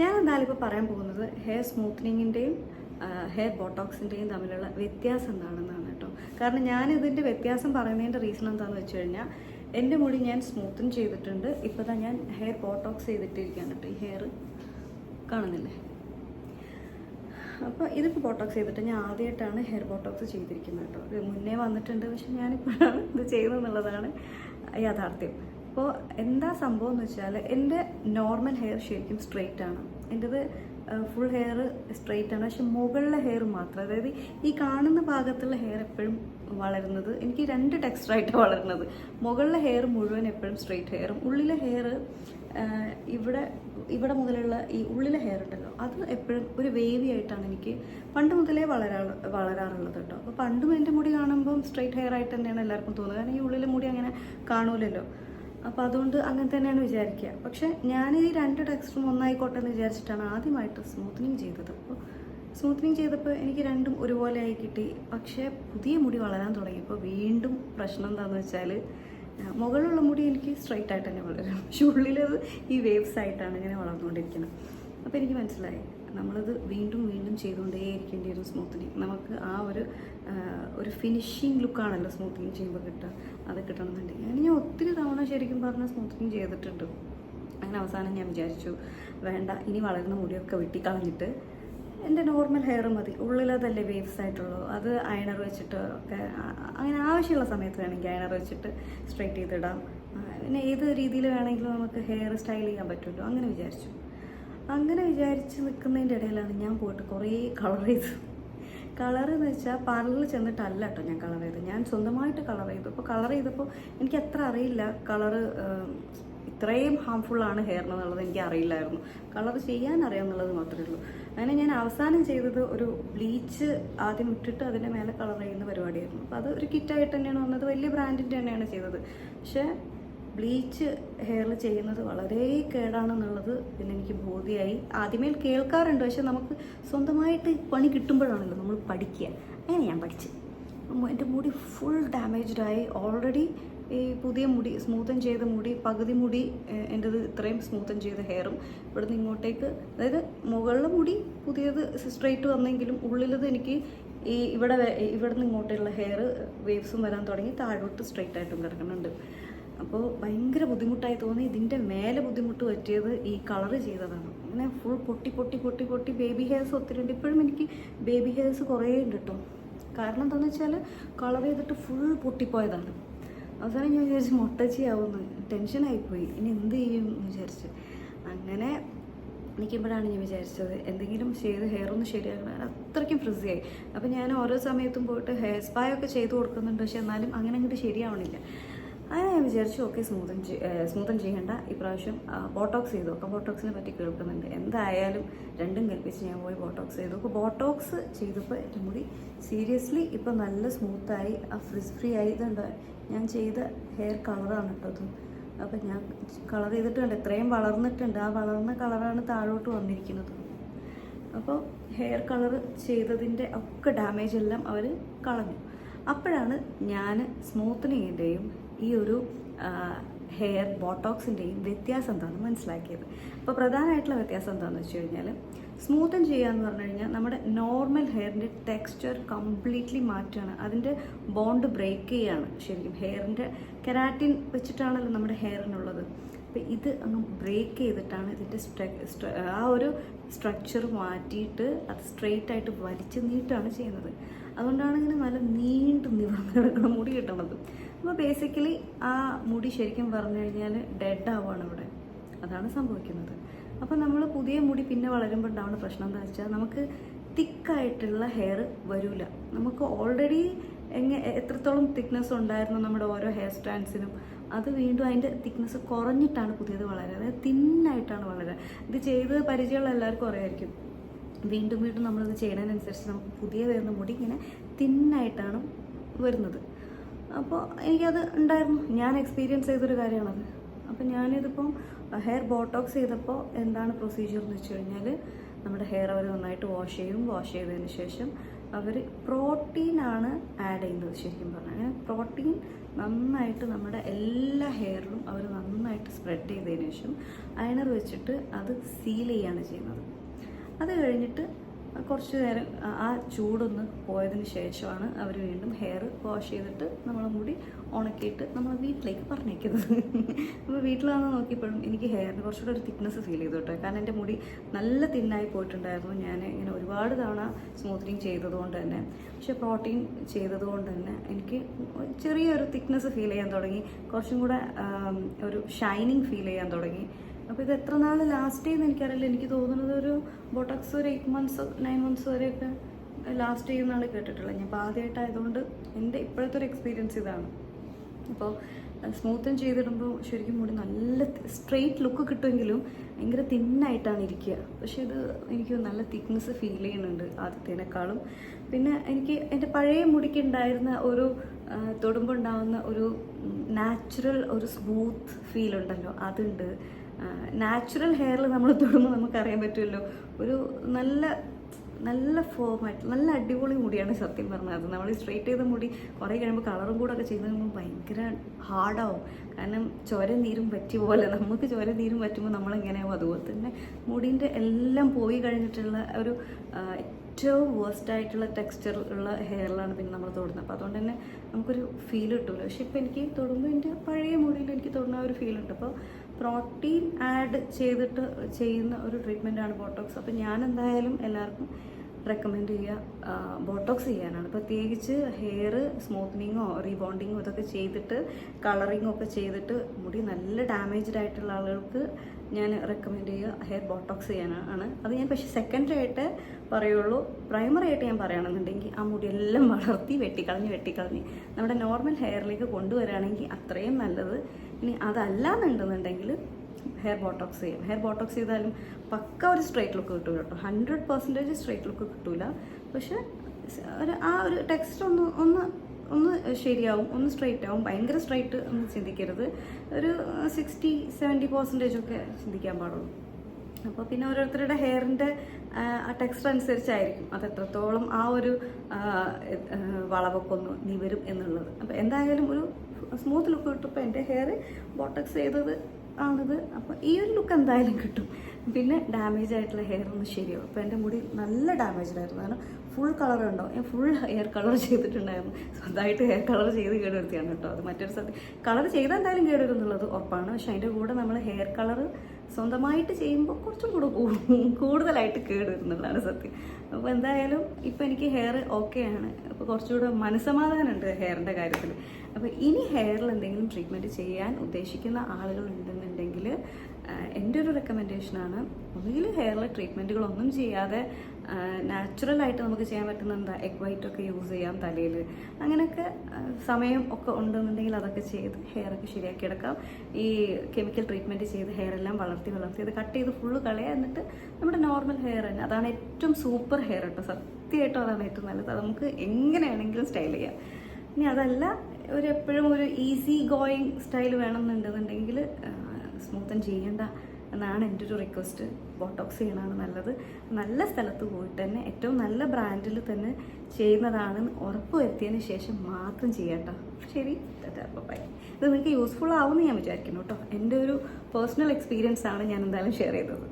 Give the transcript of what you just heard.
ഞാൻ എന്തായാലും ഇപ്പോൾ പറയാൻ പോകുന്നത് ഹെയർ സ്മൂത്തനിങ്ങിന്റെയും ഹെയർ ബോട്ടോക്സിന്റെയും തമ്മിലുള്ള വ്യത്യാസം എന്താണെന്നാണ് കേട്ടോ. കാരണം ഞാൻ ഇതിന്റെ വ്യത്യാസം പറയുന്നതിന്റെ റീസൺ എന്താണെന്ന് വെച്ച് കഴിഞ്ഞാൽ എന്റെ മുടി ഞാൻ സ്മൂത്തൻ ചെയ്തിട്ടുണ്ട്. ഇപ്പോൾ തന്നെ ഞാൻ ഹെയർ ബോട്ടോക്സ് ചെയ്തിട്ടിരിക്കുകയാണ് കേട്ടോ. ഈ ഹെയർ കാണുന്നില്ലേ? അപ്പോൾ ഇതിപ്പോൾ ബോട്ടോക്സ് ചെയ്തിട്ട് ഞാൻ ആദ്യമായിട്ടാണ് ഹെയർ ബോട്ടോക്സ് ചെയ്തിരിക്കുന്നത് കേട്ടോ. മുന്നേ വന്നിട്ടുണ്ട് പക്ഷെ ഞാനിപ്പോഴാണ് ഇത് ചെയ്യുന്നതെന്നുള്ളതാണ് യാഥാർത്ഥ്യം. അപ്പോൾ എന്താ സംഭവം എന്ന് വെച്ചാൽ എന്റെ നോർമൽ ഹെയർ ശരിക്കും സ്ട്രെയിറ്റ് ആണ്. എന്റെത് ഫുൾ ഹെയർ സ്ട്രെയിറ്റ് ആണ്. പക്ഷെ മുകളിലെ ഹെയർ മാത്രം. അതായത് ഈ കാണുന്ന ഭാഗത്തുള്ള ഹെയർ എപ്പോഴും വളരുന്നത് എനിക്ക് രണ്ട് ടെക്സ്റ്ററായിട്ട് വളരുന്നത്. മുകളിലെ ഹെയർ മുഴുവൻ എപ്പോഴും സ്ട്രെയിറ്റ് ഹെയറും. ഉള്ളിലെ ഹെയർ ഇവിടെ ഇവിടെ മുതലുള്ള ഈ ഉള്ളിലെ ഹെയർ ഉണ്ടല്ലോ അത് എപ്പോഴും ഒരു വേവി ആയിട്ടാണ് എനിക്ക് പണ്ട് മുതലേ വളരാ വളരാറുള്ളത് കേട്ടോ. അപ്പോൾ പണ്ടും എന്റെ മുടി കാണുമ്പം സ്ട്രെയിറ്റ് ഹെയർ ആയിട്ട് തന്നെയാണ് എല്ലാവർക്കും തോന്നുന്നത്. കാരണം ഈ ഉള്ളിലെ മുടി അങ്ങനെ കാണൂലല്ലോ. അപ്പോൾ അതുകൊണ്ട് അങ്ങനെ തന്നെയാണ് വിചാരിക്കുക. പക്ഷേ ഞാൻ ഈ രണ്ട് ടെക്സ്റ്ററും ഒന്നായിക്കോട്ടെ എന്ന് വിചാരിച്ചിട്ടാണ് ആദ്യമായിട്ട് സ്മൂത്തനിങ് ചെയ്തത്. അപ്പോൾ സ്മൂത്തനിങ് ചെയ്തപ്പോൾ എനിക്ക് രണ്ടും ഒരുപോലെ ആയി കിട്ടി. പക്ഷേ പുതിയ മുടി വളരാൻ തുടങ്ങിയപ്പോൾ വീണ്ടും പ്രശ്നം എന്താണെന്ന് വെച്ചാൽ മുകളിലുള്ള മുടി എനിക്ക് സ്ട്രൈറ്റ് ആയിട്ട് തന്നെ വളരും. പക്ഷെ ഉള്ളിലത് ഈ വേവ്സ് ആയിട്ടാണ് ഇങ്ങനെ വളർന്നുകൊണ്ടിരിക്കുന്നത്. അപ്പോൾ എനിക്ക് മനസ്സിലായി. നമ്മളത് വീണ്ടും വീണ്ടും ചെയ്തുകൊണ്ടേ ഇരിക്കേണ്ടി വരും സ്മൂത്തനിങ് നമുക്ക് ആ ഒരു ഒരു ഫിനിഷിങ് ലുക്കാണല്ലോ സ്മൂത്തനിങ് ചെയ്യുമ്പോൾ കിട്ടുക. അത് കിട്ടണമെന്നുണ്ടെങ്കിൽ. അങ്ങനെ ഞാൻ ഒത്തിരി തവണ ശരിക്കും പറഞ്ഞ സ്മൂത്തനിങ് ചെയ്തിട്ടുണ്ട്. അങ്ങനെ അവസാനം ഞാൻ വിചാരിച്ചു വേണ്ട ഇനി വളരുന്ന മുടിയൊക്കെ വെട്ടിക്കളഞ്ഞിട്ട് എന്റെ നോർമൽ ഹെയർ മതി. ഉള്ളിലതല്ലേ വേവ്സ് ആയിട്ടുള്ളൂ. അത് അയണർ വെച്ചിട്ട് ഒക്കെ അങ്ങനെ ആവശ്യമുള്ള സമയത്ത് വേണമെങ്കിൽ അയണർ വെച്ചിട്ട് സ്ട്രൈറ്റ് ചെയ്തിടാം. പിന്നെ ഏത് രീതിയിൽ വേണമെങ്കിലും നമുക്ക് ഹെയർ സ്റ്റൈൽ ചെയ്യാൻ പറ്റുമല്ലോ. അങ്ങനെ വിചാരിച്ചു. അങ്ങനെ വിചാരിച്ച് നിൽക്കുന്നതിന്റെ ഇടയിലാണ് ഞാൻ പോയിട്ട് കുറേ കളർ ചെയ്തു. കളർ എന്ന് വെച്ചാൽ പാർലറിൽ ചെന്നിട്ടല്ല കേട്ടോ ഞാൻ കളർ ചെയ്തത്. ഞാൻ സ്വന്തമായിട്ട് കളർ ചെയ്തു. അപ്പോൾ കളർ ചെയ്തപ്പോൾ എനിക്ക് അത്ര അറിയില്ല. കളർ ഇത്രയും ഹാംഫുള്ളാണ് ഹെയറിന് എന്നുള്ളത് എനിക്ക് അറിയില്ലായിരുന്നു. കളർ ചെയ്യാൻ അറിയാമെന്നുള്ളത് മാത്രമേ ഉള്ളൂ. അങ്ങനെ ഞാൻ അവസാനം ചെയ്തത് ഒരു ബ്ലീച്ച് ആദ്യം ഇട്ടിട്ട് അതിന്റെ മേലെ കളർ ചെയ്യുന്ന പരിപാടിയായിരുന്നു. അപ്പോൾ അത് ഒരു കിറ്റായിട്ട് തന്നെയാണ് വന്നത്. വലിയ ബ്രാൻഡിന്റെ തന്നെയാണ് ചെയ്തത്. പക്ഷേ ബ്ലീച്ച് ഹെയറിൽ ചെയ്യുന്നത് വളരെ കേടാണെന്നുള്ളത് പിന്നെ എനിക്ക് ബോധ്യമായി. ആദ്യമേ കേൾക്കാറുണ്ട് പക്ഷെ നമുക്ക് സ്വന്തമായിട്ട് പണി കിട്ടുമ്പോഴാണല്ലോ നമ്മൾ പഠിക്കുക. അങ്ങനെ ഞാൻ പഠിച്ചു. എന്റെ മുടി ഫുൾ ഡാമേജ്ഡ് ആയി. ഓൾറെഡി ഈ പുതിയ മുടി സ്മൂത്തൻ ചെയ്ത മുടി പകുതി മുടി എന്റെത് ഇത്രയും സ്മൂത്തൻ ചെയ്ത ഹെയറും ഇവിടുന്ന് ഇങ്ങോട്ടേക്ക് അതായത് മുകളിലെ മുടി പുതിയത് സ്ട്രെയിറ്റ് വന്നെങ്കിലും ഉള്ളിലത് എനിക്ക് ഈ ഇവിടെ ഇവിടുന്ന് ഇങ്ങോട്ടുള്ള ഹെയർ വേവ്സും വരാൻ തുടങ്ങി താഴോട്ട് സ്ട്രെയിറ്റ് ആയിട്ടും കിടക്കുന്നുണ്ട്. അപ്പോൾ ഭയങ്കര ബുദ്ധിമുട്ടായി തോന്നി. ഇതിന്റെ മേലെ ബുദ്ധിമുട്ട് പറ്റിയത് ഈ കളർ ചെയ്തതാണ്. അങ്ങനെ ഫുൾ പൊട്ടി പൊട്ടി പൊട്ടി പൊട്ടി ബേബി ഹെയർസ് ഒത്തിരി ഉണ്ട് ഇപ്പോഴും എനിക്ക് ബേബി ഹെയർസ് കുറേ ഉണ്ട് കേട്ടോ കാരണം എന്താണെന്ന് വെച്ചാൽ കളർ ചെയ്തിട്ട് ഫുൾ പൊട്ടിപ്പോയതാണ്. അവസാനം ഞാൻ വിചാരിച്ചു മുട്ടച്ചിയാവുമെന്ന് ടെൻഷനായിപ്പോയി ഇനി എന്ത് ചെയ്യും എന്ന് വിചാരിച്ച്. അങ്ങനെ നിൽക്കുമ്പോഴാണ് ഞാൻ വിചാരിച്ചത് എന്തെങ്കിലും ചെയ്ത് ഹെയർ ഒന്ന് ശരിയാക്കണം. അത്രയ്ക്കും ഫ്രിസിയായി അപ്പോൾ ഞാൻ ഓരോ സമയത്തും പോയിട്ട് ഹെയർ സ്പായൊക്കെ ചെയ്ത് കൊടുക്കുന്നുണ്ട്. പക്ഷെ എന്നാലും അങ്ങനെ അങ്ങോട്ട് ശരിയാവണില്ല. അങ്ങനെ ഞാൻ വിചാരിച്ചു ഓക്കെ സ്മൂത്തൻ സ്മൂത്തൻ ചെയ്യേണ്ട. ഇപ്രാവശ്യം ബോട്ടോക്സ് ചെയ്തു. നോക്കാം ബോട്ടോക്സിനെ പറ്റി കേൾക്കുന്നുണ്ട്. എന്തായാലും രണ്ടും കൽപ്പിച്ച് ഞാൻ പോയി ബോട്ടോക്സ് ചെയ്തു. അപ്പോൾ ബോട്ടോക്സ് ചെയ്തപ്പോൾ എന്റെ മുടി സീരിയസ്ലി ഇപ്പോൾ നല്ല സ്മൂത്തായി ആ ഫ്രിസ് ഫ്രീ ആയി. ഇതുണ്ട്? ഞാൻ ചെയ്ത ഹെയർ കളറാണ് കേട്ടോ അതും. അപ്പം ഞാൻ കളർ ചെയ്തിട്ടുണ്ട് ഇത്രയും വളർന്നിട്ടുണ്ട്. ആ വളർന്ന കളറാണ് താഴോട്ട് വന്നിരിക്കുന്നത്. അപ്പോൾ ഹെയർ കളർ ചെയ്തതിന്റെ ഒക്കെ ഡാമേജ് എല്ലാം അവർ കളഞ്ഞു. അപ്പോഴാണ് ഞാൻ സ്മൂത്തനിങ്ങിന്റെയും ഈ ഒരു ഹെയർ ബോട്ടോക്സിന്റെയും വ്യത്യാസം എന്താണ്? മനസ്സിലാക്കിയത്. അപ്പോൾ പ്രധാനമായിട്ടുള്ള വ്യത്യാസം എന്താണെന്ന് വെച്ച് കഴിഞ്ഞാൽ സ്മൂത്തൻ ചെയ്യുക എന്ന് പറഞ്ഞു കഴിഞ്ഞാൽ നമ്മുടെ നോർമൽ ഹെയറിന്റെ ടെക്സ്ചർ കംപ്ലീറ്റ്ലി മാറ്റുകയാണ് അതിന്റെ ബോണ്ട് ബ്രേക്ക് ചെയ്യുകയാണ് ശരിക്കും. ഹെയറിന്റെ കെരാറ്റിൻ വെച്ചിട്ടാണല്ലോ നമ്മുടെ ഹെയറിനുള്ളത് അപ്പോൾ ഇത് അങ്ങ് ബ്രേക്ക് ചെയ്തിട്ടാണ് ഇതിന്റെ ആ ഒരു സ്ട്രക്ചർ മാറ്റിയിട്ട് അത് സ്ട്രെയിറ്റ് ആയിട്ട് വലിച്ചു നീട്ടാണ് ചെയ്യുന്നത്. അതുകൊണ്ടാണ് ഇങ്ങനെ നല്ല നീണ്ടു നിവർന്ന് കിടക്കുന്ന മുടി കിട്ടണത്. അപ്പോൾ ബേസിക്കലി ആ മുടി ശരിക്കും പറഞ്ഞു കഴിഞ്ഞാൽ ഡെഡ് ആവുകയാണ് ഇവിടെ. അതാണ് സംഭവിക്കുന്നത്. അപ്പോൾ നമ്മൾ പുതിയ മുടി പിന്നെ വളരുമ്പോൾ ഉണ്ടാവുന്ന പ്രശ്നം എന്താ വെച്ചാൽ നമുക്ക് തിക്കായിട്ടുള്ള ഹെയർ വരില്ല നമുക്ക് ഓൾറെഡി എങ്ങനെ എത്രത്തോളം തിക്നെസ് ഉണ്ടായിരുന്നു നമ്മുടെ ഓരോ ഹെയർ സ്റ്റാൻഡ്സിനും അത് വീണ്ടും അതിന്റെ തിക്നെസ് കുറഞ്ഞിട്ടാണ് പുതിയത് വളരുക. അതായത് തിന്നായിട്ടാണ് വളരുക. ഇത് ചെയ്ത് പരിചയമുള്ള എല്ലാവർക്കും അറിയായിരിക്കും. വീണ്ടും വീണ്ടും നമ്മളിത് ചെയ്യുന്നതിനനുസരിച്ച് നമുക്ക് പുതിയ വരുന്ന മുടി ഇങ്ങനെ തിന്നായിട്ടാണ് വരുന്നത്. അപ്പോൾ എനിക്കത് ഉണ്ടായിരുന്നു. ഞാൻ എക്സ്പീരിയൻസ് ചെയ്തൊരു കാര്യമാണത്. അപ്പോൾ ഞാനിതിപ്പം ഹെയർ ബോട്ടോക്സ് ചെയ്തപ്പോൾ എന്താണ് പ്രൊസീജിയർ എന്ന് വെച്ച് കഴിഞ്ഞാൽ നമ്മുടെ ഹെയർ അവർ നന്നായിട്ട് വാഷ് ചെയ്യും. വാഷ് ചെയ്തതിന് ശേഷം അവർ പ്രോട്ടീനാണ് ആഡ് ചെയ്യുന്നത് ശരിക്കും പറഞ്ഞാൽ പ്രോട്ടീൻ നന്നായിട്ട് നമ്മുടെ എല്ലാ ഹെയറിലും അവർ നന്നായിട്ട് സ്പ്രെഡ് ചെയ്തതിന് ശേഷം അയണർ വെച്ചിട്ട് അത് സീൽ ചെയ്യാണ് ചെയ്യുന്നത്. അത് കഴിഞ്ഞിട്ട് കുറച്ച് നേരം ആ- ചൂടൊന്ന് പോയതിന് ശേഷമാണ് അവർ വീണ്ടും ഹെയർ വാഷ് ചെയ്തിട്ട് നമ്മളെ മുടി ഉണക്കിയിട്ട് നമ്മൾ വീട്ടിലേക്ക് പറഞ്ഞേക്കുന്നത്. അപ്പോൾ വീട്ടിൽ വന്ന് നോക്കിയപ്പോഴും എനിക്ക് ഹെയറിന് കുറച്ചുകൂടെ ഒരു തിക്നെസ് ഫീൽ ചെയ്തു കേട്ടോ. കാരണം എന്റെ മുടി നല്ല തിന്നായി പോയിട്ടുണ്ടായിരുന്നു. ഞാൻ ഇങ്ങനെ ഒരുപാട് തവണ സ്മൂത്തനിങ് ചെയ്തതുകൊണ്ട് തന്നെ പക്ഷേ പ്രോട്ടീൻ ചെയ്തതുകൊണ്ട് തന്നെ എനിക്ക് ചെറിയൊരു തിക്നെസ് ഫീൽ ചെയ്യാൻ തുടങ്ങി. കുറച്ചും കൂടെ ഒരു ഷൈനിങ് ഫീൽ ചെയ്യാൻ തുടങ്ങി. അപ്പോൾ ഇത് എത്ര നാൾ ലാസ്റ്റ് ചെയ്യുന്ന എനിക്കറിയില്ല. എനിക്ക് തോന്നുന്നത് ഒരു ബോട്ടോക്സ് ഒരു എയ്റ്റ് മന്ത്സ് നയൻ മന്ത്സ് വരെയൊക്കെ ലാസ്റ്റ് ചെയ്യുന്നതാണ് കേട്ടിട്ടുള്ളത്. ഞാൻ ഇപ്പോൾ ആദ്യമായിട്ടായതുകൊണ്ട് എന്റെ ഇപ്പോഴത്തെ ഒരു എക്സ്പീരിയൻസ് ഇതാണ്. അപ്പോൾ സ്മൂത്തൻ ചെയ്തിടുമ്പോൾ ശരിക്കും മുടി നല്ല സ്ട്രെയിറ്റ് ലുക്ക് കിട്ടുമെങ്കിലും ഭയങ്കര തിന്നായിട്ടാണ് ഇരിക്കുക. പക്ഷേ ഇത് എനിക്ക് നല്ല തിക്നെസ് ഫീൽ ചെയ്യുന്നുണ്ട് ആദ്യത്തേനേക്കാളും. പിന്നെ എനിക്ക് എന്റെ പഴയ മുടിക്ക് ഉണ്ടായിരുന്ന ഒരു തൊടുമ്പോണ്ടാവുന്ന ഒരു നാച്ചുറൽ ഒരു സ്മൂത്ത് ഫീൽ ഉണ്ടല്ലോ അതുണ്ട്. നാച്ചുറൽ ഹെയറിൽ നമ്മൾ തൊടുമ്പോൾ നമുക്കറിയാൻ പറ്റുമല്ലോ ഒരു നല്ല നല്ല ഫോമായിട്ട് നല്ല അടിപൊളി മുടിയാണ് സത്യം പറഞ്ഞത് നമ്മൾ സ്ട്രെയിറ്റ് ചെയ്ത മുടി കുറേ കഴിയുമ്പോൾ കളറും കൂടെ ഒക്കെ ചെയ്ത് കഴിയുമ്പോൾ ഭയങ്കര ഹാർഡാവും കാരണം ചോര നീരും പറ്റിയ പോലെ നമുക്ക് ചോര നീരും പറ്റുമ്പോൾ നമ്മളെങ്ങനെയാവും? അതുപോലെ തന്നെ മുടീന്റെ എല്ലാം പോയി കഴിഞ്ഞിട്ടുള്ള ഒരു ഏറ്റവും വേസ്റ്റ് ആയിട്ടുള്ള ടെക്സ്ചർ ഉള്ള ഹെയറിലാണ് പിന്നെ നമ്മൾ തൊടുന്നത്. അപ്പോൾ അതുകൊണ്ട് തന്നെ നമുക്കൊരു ഫീൽ കിട്ടില്ല പക്ഷെ ഇപ്പോൾ എനിക്ക് തൊടുമ്പോൾ എന്റെ പഴയ മുടിയിൽ എനിക്ക് തൊടുന്ന ഒരു ഫീൽ ഉണ്ട്. അപ്പോൾ പ്രോട്ടീൻ ആഡ് ചെയ്തിട്ട് ചെയ്യുന്ന ഒരു ട്രീറ്റ്മെന്റാണ് ബോട്ടോക്സ്. അപ്പോൾ ഞാൻ എന്തായാലും എല്ലാവർക്കും റെക്കമെൻഡ് ചെയ്യുക ബോട്ടോക്സ് ചെയ്യാനാണ്. പ്രത്യേകിച്ച് ഹെയർ സ്മൂത്തനിങ്ങോ റീബോണ്ടിങ്ങോ ഇതൊക്കെ ചെയ്തിട്ട് കളറിങ്ങോ ഒക്കെ ചെയ്തിട്ട് മുടി നല്ല ഡാമേജ്ഡ് ആയിട്ടുള്ള ആളുകൾക്ക് ഞാൻ റെക്കമെൻഡ് ചെയ്യുക ഹെയർ ബോട്ടോക്സ് ചെയ്യാനാണ്. അത് ഞാൻ പക്ഷേ സെക്കൻഡറി ആയിട്ട് പറയുള്ളൂ. പ്രൈമറി ആയിട്ട് ഞാൻ പറയുകയാണെന്നുണ്ടെങ്കിൽ ആ മുടിയെല്ലാം വളർത്തി വെട്ടിക്കളഞ്ഞ് വെട്ടിക്കളഞ്ഞ് നമ്മുടെ നോർമൽ ഹെയറിലേക്ക് കൊണ്ടുവരികയാണെങ്കിൽ അത്രയും നല്ലത് ഇനി അതല്ല എന്നുണ്ടെന്നുണ്ടെങ്കിൽ ഹെയർ ബോട്ടോക്സ് ചെയ്യാം. ഹെയർ ബോട്ടോക്സ് ചെയ്താലും പക്ക ഒരു സ്ട്രൈറ്റ് ലുക്ക് കിട്ടൂല കേട്ടോ. ഹൺഡ്രഡ് പെർസെന്റേജ് സ്ട്രൈറ്റ് ലുക്ക് കിട്ടൂല. പക്ഷെ ഒരു ആ ഒരു ടെക്സ്റ്റ് ഒന്ന് ഒന്ന് ഒന്ന് ശരിയാവും ഒന്ന് സ്ട്രൈറ്റ് ആവും. ഭയങ്കര സ്ട്രൈറ്റ് ഒന്ന് ചിന്തിക്കരുത്. ഒരു സിക്സ്റ്റി സെവന്റി പെർസെന്റേജ് ഒക്കെ ചിന്തിക്കാൻ പാടുള്ളൂ. അപ്പോൾ പിന്നെ ഓരോരുത്തരുടെ ഹെയറിന്റെ ആ ടെക്സ്ചർ അനുസരിച്ചായിരിക്കും. അത് എത്രത്തോളം ആ ഒരു വളവൊക്കെ ഒന്ന് നിവരും എന്നുള്ളത്. അപ്പോൾ എന്തായാലും ഒരു സ്മൂത്ത് ലുക്ക് കിട്ടുമ്പോൾ എന്റെ ഹെയർ ബോട്ടക്സ് ചെയ്തത് ആണിത്. അപ്പോൾ ഈ ഒരു ലുക്ക് എന്തായാലും കിട്ടും. പിന്നെ ഡാമേജ് ആയിട്ടുള്ള ഹെയർ ഒന്ന് ശരിയാവും. അപ്പോൾ എന്റെ മുടി നല്ല ഡാമേജ്ഡ് ആയിരുന്നു. കാരണം ഫുൾ കളർ ഉണ്ടോ? ഞാൻ ഫുൾ ഹെയർ കളർ ചെയ്തിട്ടുണ്ടായിരുന്നു. സ്വന്തമായിട്ട് ഹെയർ കളർ ചെയ്ത് കേടുവരുത്തിയാണ് കേട്ടോ. അത് മറ്റൊരു സത്യം. കളർ ചെയ്താൽ എന്തായാലും കേടുവരും എന്നുള്ളത് ഉറപ്പാണ്. പക്ഷെ അതിന്റെ കൂടെ നമ്മൾ ഹെയർ കളർ സ്വന്തമായിട്ട് ചെയ്യുമ്പോൾ കുറച്ചും കൂടെ കൂടുതലായിട്ട് കേടുവരുന്നുള്ളതാണ് സത്യം. അപ്പോൾ എന്തായാലും ഇപ്പോൾ എനിക്ക് ഹെയർ ഓക്കെയാണ് അപ്പോൾ കുറച്ചുകൂടെ മനസ്സമാധാനമുണ്ട് ഹെയറിന്റെ കാര്യത്തിൽ അപ്പോൾ ഇനി ഹെയറിൽ എന്തെങ്കിലും ട്രീറ്റ്മെന്റ് ചെയ്യാൻ ഉദ്ദേശിക്കുന്ന ആളുകൾ ഉണ്ടെന്നുണ്ടെങ്കിൽ എന്റെ ഒരു റെക്കമെൻഡേഷനാണ് ഒന്നുകിൽ ഹെയറിൽ ട്രീറ്റ്മെന്റുകളൊന്നും ചെയ്യാതെ നാച്ചുറലായിട്ട് നമുക്ക് ചെയ്യാൻ പറ്റുന്ന എന്താ എഗ് ഒക്കെ യൂസ് ചെയ്യാം തലയിൽ. അങ്ങനെയൊക്കെ സമയം ഒക്കെ ഉണ്ടെന്നുണ്ടെങ്കിൽ അതൊക്കെ ചെയ്ത് ഹെയറൊക്കെ ശരിയാക്കി എടുക്കാം. ഈ കെമിക്കൽ ട്രീറ്റ്മെന്റ് ചെയ്ത് ഹെയർ എല്ലാം വളർത്തി വളർത്തി ഇത് കട്ട് ചെയ്ത് ഫുള്ള് കളയുക എന്നിട്ട് നമ്മുടെ നോർമൽ ഹെയർ തന്നെ. അതാണ് ഏറ്റവും സൂപ്പർ ഹെയർ കേട്ടോ. സത്യമായിട്ടും അതാണ് ഏറ്റവും നല്ലത്. അത് നമുക്ക് എങ്ങനെയാണെങ്കിലും സ്റ്റൈൽ ചെയ്യാം. ഇനി അതല്ല ഒരു എപ്പോഴും ഒരു ഈസി ഗോയിങ് സ്റ്റൈൽ വേണമെന്നുണ്ടെന്നുണ്ടെങ്കിൽ സ്മൂത്തൻ ചെയ്യേണ്ട എന്നാണ് എന്റെ ഒരു റിക്വസ്റ്റ് ബോട്ടോക്സ് ചെയ്യണതാണ് നല്ലത്. നല്ല സ്ഥലത്ത് പോയിട്ട് തന്നെ ഏറ്റവും നല്ല ബ്രാൻഡിൽ തന്നെ ചെയ്യുന്നതാണ് ഉറപ്പ് വരുത്തിയതിന് ശേഷം മാത്രം ചെയ്യാട്ടോ. ശരി ബൈ ഇത് നിങ്ങൾക്ക് യൂസ്ഫുൾ ആവുമെന്ന് ഞാൻ വിചാരിക്കുന്നു കേട്ടോ. എന്റെ ഒരു പേഴ്സണൽ എക്സ്പീരിയൻസ് ആണ് ഞാൻ എന്തായാലും ഷെയർ ചെയ്തത്.